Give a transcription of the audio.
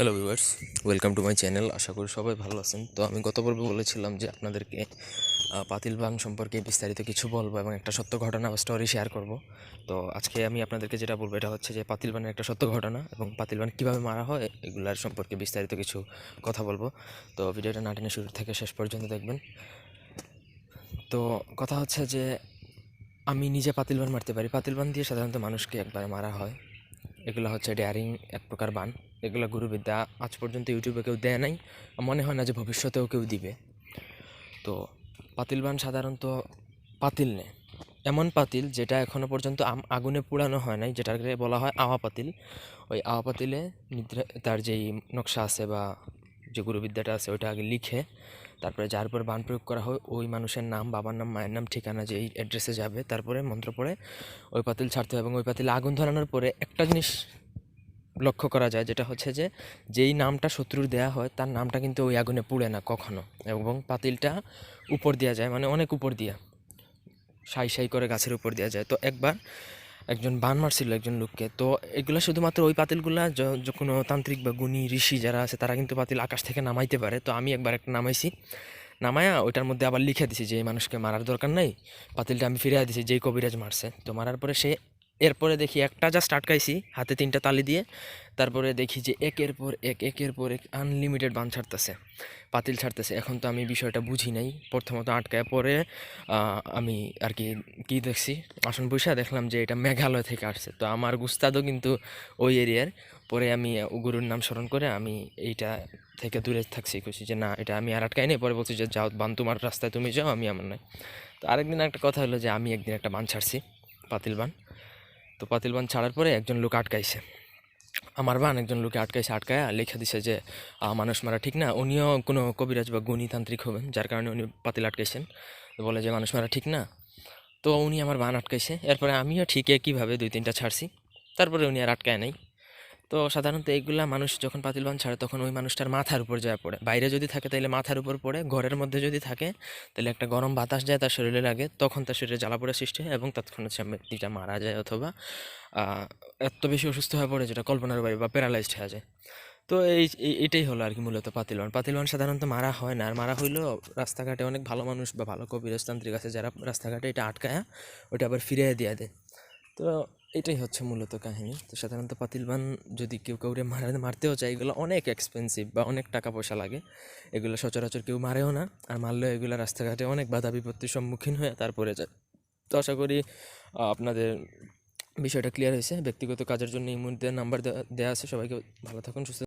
Hello viewers welcome to my channel আশা করি সবাই ভালো আছেন। তো আমি গত পর্বে বলেছিলাম যে আপনাদেরকে পাতিল বাং সম্পর্কে বিস্তারিত কিছু বলব এবং একটা সত্য ঘটনা বা স্টোরি শেয়ার করব। তো আজকে আমি আপনাদেরকে যেটা বলব, এটা হচ্ছে যে পাতিল বানের একটা সত্য ঘটনা এবং পাতিল বান কীভাবে মারা হয়, এগুলার সম্পর্কে বিস্তারিত কিছু কথা বলব। তো ভিডিওটা নাটিনে শুরু থেকে শেষ পর্যন্ত দেখবেন। তো কথা হচ্ছে যে, আমি নিজে পাতিল বান মারতে পারি। পাতিল বান দিয়ে সাধারণত মানুষকে একবার মারা হয়। এগুলো হচ্ছে ডেয়ারিং, এক প্রকার বান। এগুলো গুরুবিদ্যা আজ পর্যন্ত ইউটিউবে কেউ দেয় নাই। মনে হয় না যে ভবিষ্যতেও কেউ দিবে। তো পাতিল বান সাধারণত পাতিল নেয় এমন পাতিল যেটা এখনও পর্যন্ত আগুনে পোড়ানো হয় নাই, যেটাকে বলা হয় আওয়া পাতিল। ওই আওয়া পাতিলে নিদ্রা, তার যেই নকশা আছে বা যে গুরুবিদ্যাটা আছে, ওইটা আগে লিখে তারপরে যার উপর বান প্রয়োগ করা হয়, ওই মানুষের নাম, বাবার নাম, মায়ের নাম, ঠিকানা যে এই অ্যাড্রেসে যাবে, তারপরে মন্ত্র পড়ে ওই পাতিল ছাড়তে হয় এবং ওই পাতিলে আগুন ধরানোর পরে একটা জিনিস লক্ষ্য করা যায়, যেটা হচ্ছে যে যেই নামটা শত্রুর দেয়া হয়, তার নামটা কিন্তু ওই আগুনে পুড়ে না কখনো এবং পাতিলটা উপর দেওয়া যায় মানে অনেক উপর দিয়া, সাই সাই করে গাছের উপর দেওয়া যায়। তো একবার একজন বান মারছিল একজন লোককে, তো এগুলো শুধুমাত্র ওই পাতিলগুলা কোনো তান্ত্রিক বা গুণী ঋষি যারা আছে, তারা কিন্তু পাতিল আকাশ থেকে নামাইতে পারে। তো আমি একবার একটা নামাইছি, নামায়া ওইটার মধ্যে আবার লিখে দিছি যে এই মানুষকে মারার দরকার নাই, পাতিলটা আমি ফিরিয়ে দিছি, যেই কবিরাজ মারছে। তো মারার পরে সে এরপরে দেখি একটা জাস্ট আটকাইছি, হাতে তিনটা তালি দিয়ে। তারপরে দেখি যে একের পর এক, একের পর এক আনলিমিটেড বান ছাড়তেছে, পাতিল ছাড়তেছে। এখন তো আমি বিষয়টা বুঝি নাই। প্রথমত আটকায় পরে আমি আর কি কি দেখছি? আসন বৈশা দেখলাম যে এটা মেঘালয় থেকে আসছে। তো আমার গুস্তাদও কিন্তু ওই এরিয়ার। পরে আমি গুরুর নাম স্মরণ করে আমি এইটা থেকে দূরে থাকছি। খুশি যে না, এটা আমি আর আটকাই নাই। পরে বলছি যে যাও, বান তোমার রাস্তায় তুমি যাও, আমি আমার নয় তো আরেকদিন একটা কথা হলো যে আমি একদিন একটা বান ছাড়ছি, পাতিল বান। তো পাতিল বান ছাড়ার পরে একজন লোক আটকাইছে। আমার বান একজন লোকে আটকাইছে, আটকায় লেখা দিছে যে মানুষ মারা ঠিক না। উনিও কোনো কবিরাজ বা গণিতান্ত্রিক হবেন, যার কারণে উনি পাতিল আটকাইছেন। বলে যে, মানুষ মারা ঠিক না। তো উনি আমার বান আটকাইছে। এরপরে আমিও ঠিক একইভাবে দুই তিনটা ছাড়ছি। তারপরে উনি আর আটকায় নাই। তো সাধারণত এইগুলা মানুষ যখন পাতিল বান ছাড়ে, তখন ওই মানুষটার মাথার উপর যায় পড়ে। বাইরে যদি থাকে তাহলে মাথার উপর পড়ে। ঘরের মধ্যে যদি থাকে তাহলে একটা গরম বাতাস যায় তার শরীরে লাগে, তখন তার শরীরে জ্বালা পোড়া সৃষ্টি হয় এবং তৎক্ষণাৎ সে ব্যক্তিটা মারা যায় অথবা এত বেশি অসুস্থ হয়ে পড়ে যেটা কল্পনার বাইরে বা প্যারালাইজড হয়ে যায়। তো এই এটাই হলো আর কি মূলত পাতিলবান পাতিলবান সাধারণত মারা হয় না। আর মারা হইলেও রাস্তাঘাটে অনেক ভালো মানুষ বা ভালো কবিরাজতান্ত্রিক আছে যারা রাস্তাঘাটে এটা আটকায় ওটা আবার ফিরিয়ে দিয়ে দেয়। তো এটাই হচ্ছে মূলত কাহিনী। তো সাধারণত পাতিলবান যদি কেউ কাউরে মারা, মারতেও চায়, এগুলো অনেক এক্সপেন্সিভ বা অনেক টাকা পয়সা লাগে। এগুলো সচরাচর কেউ মারেও না, আর মারলেও এগুলো রাস্তাঘাটে অনেক বাধা বিপত্তির সম্মুখীন হয়ে তারপরে যায়। তো আশা করি আপনাদের বিষয়টা ক্লিয়ার হয়েছে। ব্যক্তিগত কাজের জন্য এই মুহূর্তে নাম্বার দেওয়া আছে। সবাইকে ভালো থাকুন, সুস্থ